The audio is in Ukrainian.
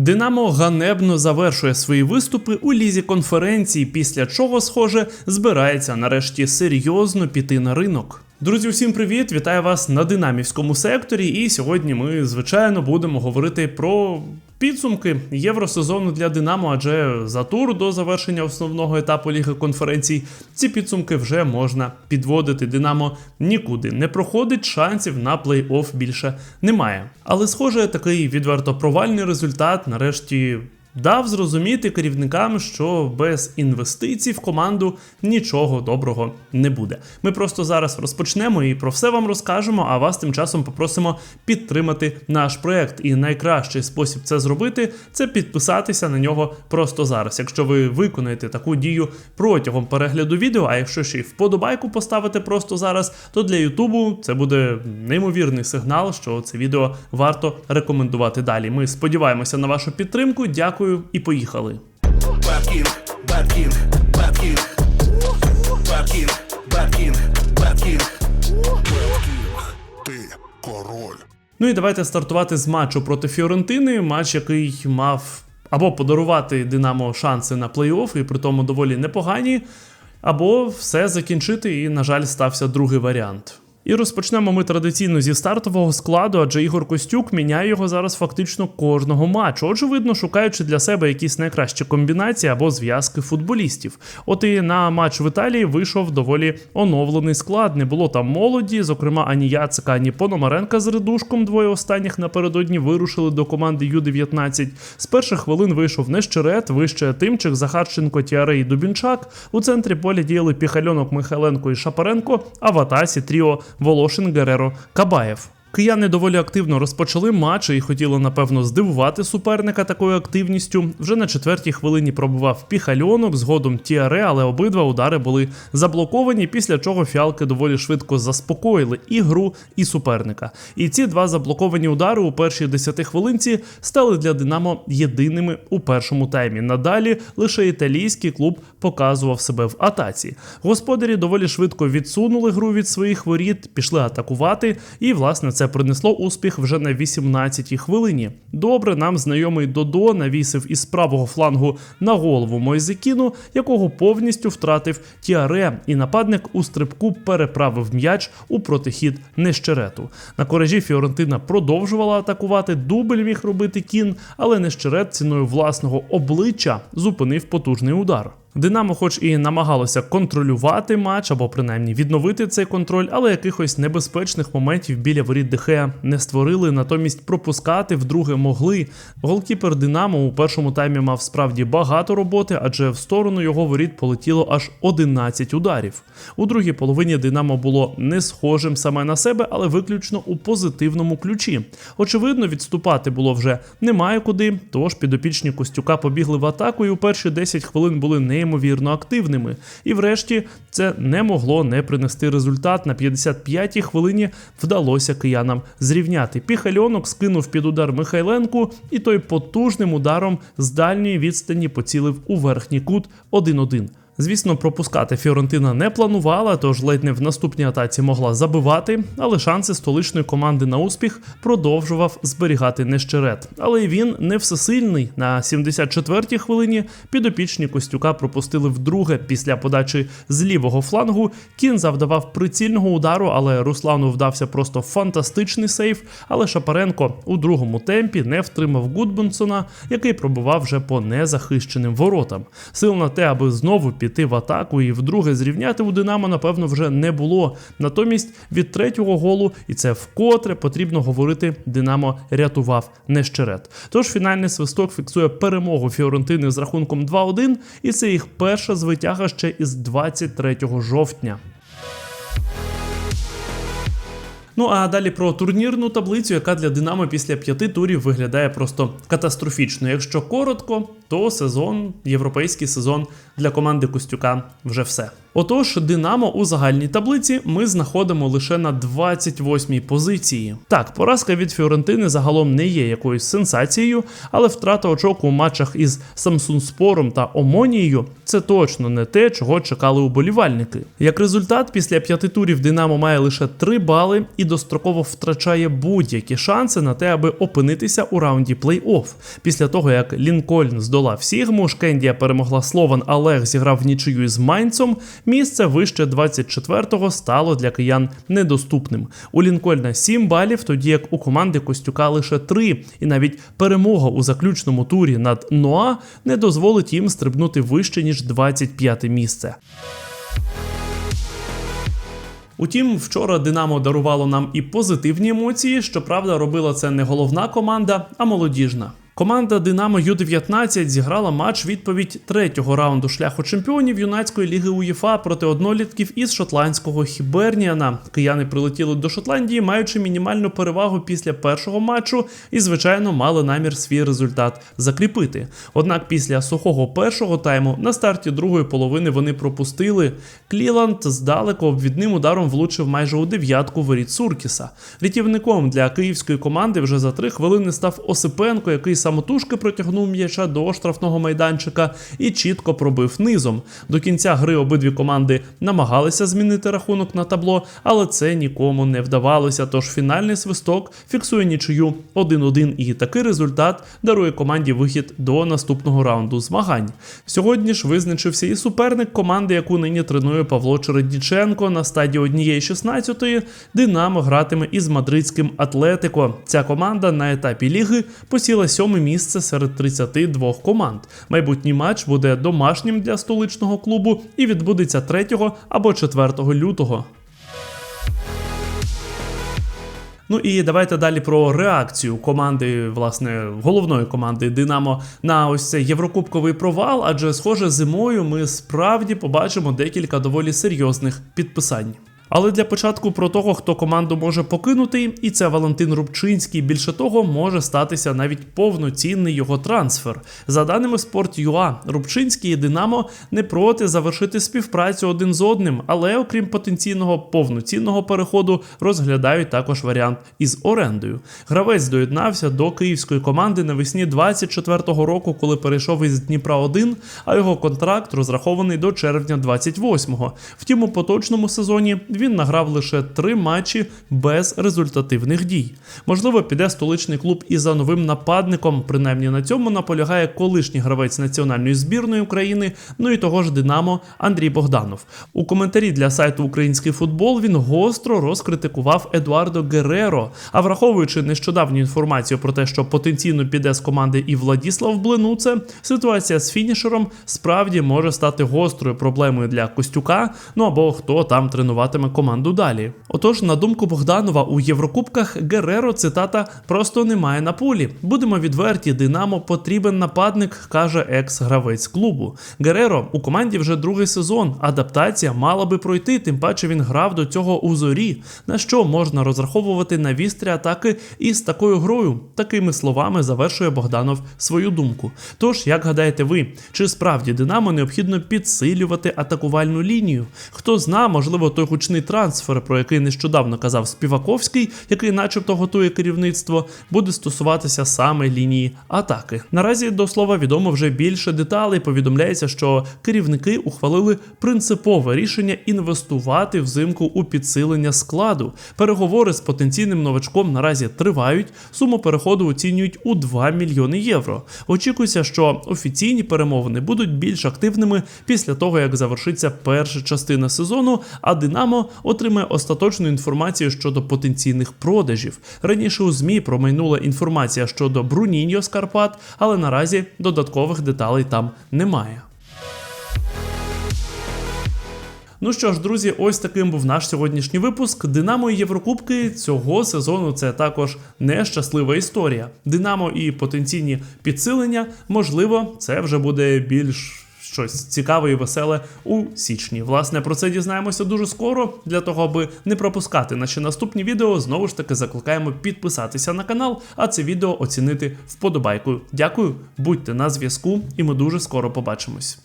Динамо ганебно завершує свої виступи у лізі конференції, після чого, схоже, збирається нарешті серйозно піти на ринок. Друзі, всім привіт! Вітаю вас на динамівському секторі. І сьогодні ми, звичайно, будемо говорити про підсумки євросезону для Динамо, адже за тур до завершення основного етапу Ліги конференцій ці підсумки вже можна підводити. Динамо нікуди не проходить, шансів на плей-офф більше немає. Але, схоже, такий відверто провальний результат нарешті. Дав зрозуміти керівникам, що без інвестицій в команду нічого доброго не буде. Ми просто зараз розпочнемо і про все вам розкажемо. А вас тим часом попросимо підтримати наш проект. І найкращий спосіб це зробити це підписатися на нього просто зараз. Якщо ви виконаєте таку дію протягом перегляду відео, а якщо ще й вподобайку поставите просто зараз, то для Ютубу це буде неймовірний сигнал, що це відео варто рекомендувати далі. Ми сподіваємося на вашу підтримку. Дякую і поїхали. Бабкінг. Ти король. Ну і давайте стартувати з матчу проти Фіорентини. Матч, який мав або подарувати Динамо шанси на плей-офф, і при тому доволі непогані, або все закінчити, і, на жаль, стався другий варіант. І розпочнемо ми традиційно зі стартового складу, адже Ігор Костюк міняє його зараз фактично кожного матчу. Очевидно, шукаючи для себе якісь найкращі комбінації або зв'язки футболістів. От і на матч в Італії вийшов доволі оновлений склад. Не було там молоді, зокрема ані Яцика, ані Пономаренка з редушком. Двоє останніх напередодні вирушили до команди Ю-19. З перших хвилин вийшов Нещерет, вище Тимчик, Захарченко, Тіаре і Дубінчак. У центрі поля діяли Піхальонок, Михайленко і Шапаренко, а в атасі тріо Волошин, Гереро, Кабаєв. Кияни доволі активно розпочали матч і хотіли, напевно, здивувати суперника такою активністю. Вже на четвертій хвилині пробував піхальонок, згодом Тіаре, але обидва удари були заблоковані, після чого фіалки доволі швидко заспокоїли і гру, і суперника. І ці два заблоковані удари у першій десяти хвилинці стали для Динамо єдиними у першому таймі. Надалі лише італійський клуб показував себе в атаці. Господарі доволі швидко відсунули гру від своїх воріт, пішли атакувати, і власне це принесло успіх вже на 18-й хвилині. Добре, нам знайомий Додо навісив із правого флангу на голову Мойзекіну, якого повністю втратив Тіаре, і нападник у стрибку переправив м'яч у протихід Нещерету. На коражі Фіорентина продовжувала атакувати. Дубль міг робити кін, але Нещерет ціною власного обличчя зупинив потужний удар. Динамо, хоч і намагалося контролювати матч або принаймні відновити цей контроль, але якихось небезпечних моментів біля воріт Дехея не створили, натомість пропускати вдруге могли. Голкіпер Динамо у першому таймі мав справді багато роботи, адже в сторону його воріт полетіло аж 11 ударів. У другій половині Динамо було не схожим саме на себе, але виключно у позитивному ключі. Очевидно, відступати було вже немає куди, тож підопічні Костюка побігли в атаку, і у перші 10 хвилин були неймовірно активними. І врешті це не могло не принести результат. На 55-й хвилині вдалося киянам зрівняти. Піхальонок скинув під удар Михайленку, і той потужним ударом з дальньої відстані поцілив у верхній кут 1-1. Звісно, пропускати Фіорентина не планувала, тож ледь не в наступній атаці могла забивати, але шанси столичної команди на успіх продовжував зберігати нещерет. Але він не всесильний. На 74-й хвилині підопічні Костюка пропустили вдруге після подачі з лівого флангу. Кін завдавав прицільного удару, але Руслану вдався просто фантастичний сейф. Але Шапаренко у другому темпі не втримав Гудбунсона, який пробував вже по незахищеним воротам. Сил на те, аби знову піти в атаку і вдруге зрівняти у Динамо, напевно, вже не було. Натомість від третього голу, і це вкотре потрібно говорити, Динамо рятував нещерет. Тож фінальний свисток фіксує перемогу Фіорентини з рахунком 2-1, і це їх перша звитяга ще із 23 жовтня. Ну а далі про турнірну таблицю, яка для Динамо після п'яти турів виглядає просто катастрофічно. Якщо коротко, то сезон, європейський сезон для команди Костюка вже все. Отож, Динамо у загальній таблиці ми знаходимо лише на 28-й позиції. Так, поразка від Фіорентини загалом не є якоюсь сенсацією, але втрата очок у матчах із Самсунспором та Омонією це точно не те, чого чекали уболівальники. Як результат, після п'яти турів Динамо має лише 3 бали і достроково втрачає будь-які шанси на те, аби опинитися у раунді плей-офф. Після того, як Лінкольн здолав Сігму, Шкендія перемогла Слован, а зіграв в нічию з Майнцом. Місце вище 24-го стало для киян недоступним. У Лінкольна 7 балів, тоді як у команди Костюка лише 3. І навіть перемога у заключному турі над Ноа не дозволить їм стрибнути вище ніж 25 місце. Утім, вчора Динамо дарувало нам і позитивні емоції. Щоправда, робила це не головна команда, а молодіжна. Команда Динамо Ю-19 зіграла матч відповідь третього раунду шляху чемпіонів юнацької ліги УЄФА проти однолітків із шотландського Хіберніана. Кияни прилетіли до Шотландії, маючи мінімальну перевагу після першого матчу, і, звичайно, мали намір свій результат закріпити. Однак після сухого першого тайму на старті другої половини вони пропустили. Кліланд здалеку обвідним ударом влучив майже у дев'ятку воріт Суркіса. Рятівником для київської команди вже за три хвилини став Осипенко, який самотужки протягнув м'яча до штрафного майданчика і чітко пробив низом. До кінця гри обидві команди намагалися змінити рахунок на табло, але це нікому не вдавалося. Тож фінальний свисток фіксує нічию 1-1 і такий результат дарує команді вихід до наступного раунду змагань. Сьогодні ж визначився і суперник команди, яку нині тренує Павло Чередніченко на стадії однієї 16-ї. Динамо гратиме із мадридським Атлетико. Ця команда на етапі ліги посіла сьоме місце серед 32 команд. Майбутній матч буде домашнім для столичного клубу і відбудеться 3 або 4 лютого. Ну і давайте далі про реакцію команди, власне, головної команди Динамо на ось цей єврокубковий провал. Адже, схоже, зимою ми справді побачимо декілька доволі серйозних підписань. Але для початку про того, хто команду може покинути, і це Валентин Рубчинський. Більше того, може статися навіть повноцінний його трансфер. За даними Sport.ua, Рубчинський і Динамо не проти завершити співпрацю один з одним, але окрім потенційного повноцінного переходу, розглядають також варіант із орендою. Гравець доєднався до київської команди навесні 24-го року, коли перейшов із Дніпра 1 а його контракт розрахований до червня 28-го. Втім, у поточному сезоні він награв лише три матчі без результативних дій. Можливо, піде столичний клуб і за новим нападником. Принаймні на цьому наполягає колишній гравець національної збірної України, ну і того ж Динамо Андрій Богданов. У коментарі для сайту Український футбол він гостро розкритикував Едуардо Гереро. А враховуючи нещодавню інформацію про те, що потенційно піде з команди і Владіслав Блинуце, ситуація з фінішером справді може стати гострою проблемою для Костюка. Ну або хто там тренуватиме команду далі. Отож, на думку Богданова, у Єврокубках Гереро цитата просто немає на полі. Будемо відверті, Динамо потрібен нападник, каже екс-гравець клубу. Гереро у команді вже другий сезон. Адаптація мала би пройти, тим паче він грав до цього у зорі. На що можна розраховувати на вістрі атаки із такою грою? Такими словами завершує Богданов свою думку. Тож, як гадаєте ви, чи справді Динамо необхідно підсилювати атакувальну лінію? Хто зна, можливо, той гучний трансфер, про який нещодавно казав Співаковський, який, начебто, готує керівництво, буде стосуватися саме лінії атаки. Наразі до слова відомо вже більше деталей. Повідомляється, що керівники ухвалили принципове рішення інвестувати взимку у підсилення складу. Переговори з потенційним новачком наразі тривають. Суму переходу оцінюють у 2 мільйони євро. Очікується, що офіційні перемовини будуть більш активними після того, як завершиться перша частина сезону, а Динамо отримає остаточну інформацію щодо потенційних продажів. Раніше у ЗМІ промайнула інформація щодо Бруніньо з Карпат, але наразі додаткових деталей там немає. Ну що ж, друзі, ось таким був наш сьогоднішній випуск. Динамо і Єврокубки цього сезону це також нещаслива історія. Динамо і потенційні підсилення, можливо, це вже буде більш. Щось цікаве і веселе у січні. Власне, про це дізнаємося дуже скоро. Для того, аби не пропускати наші наступні відео, знову ж таки закликаємо підписатися на канал, а це відео оцінити вподобайкою. Дякую, будьте на зв'язку, і ми дуже скоро побачимось.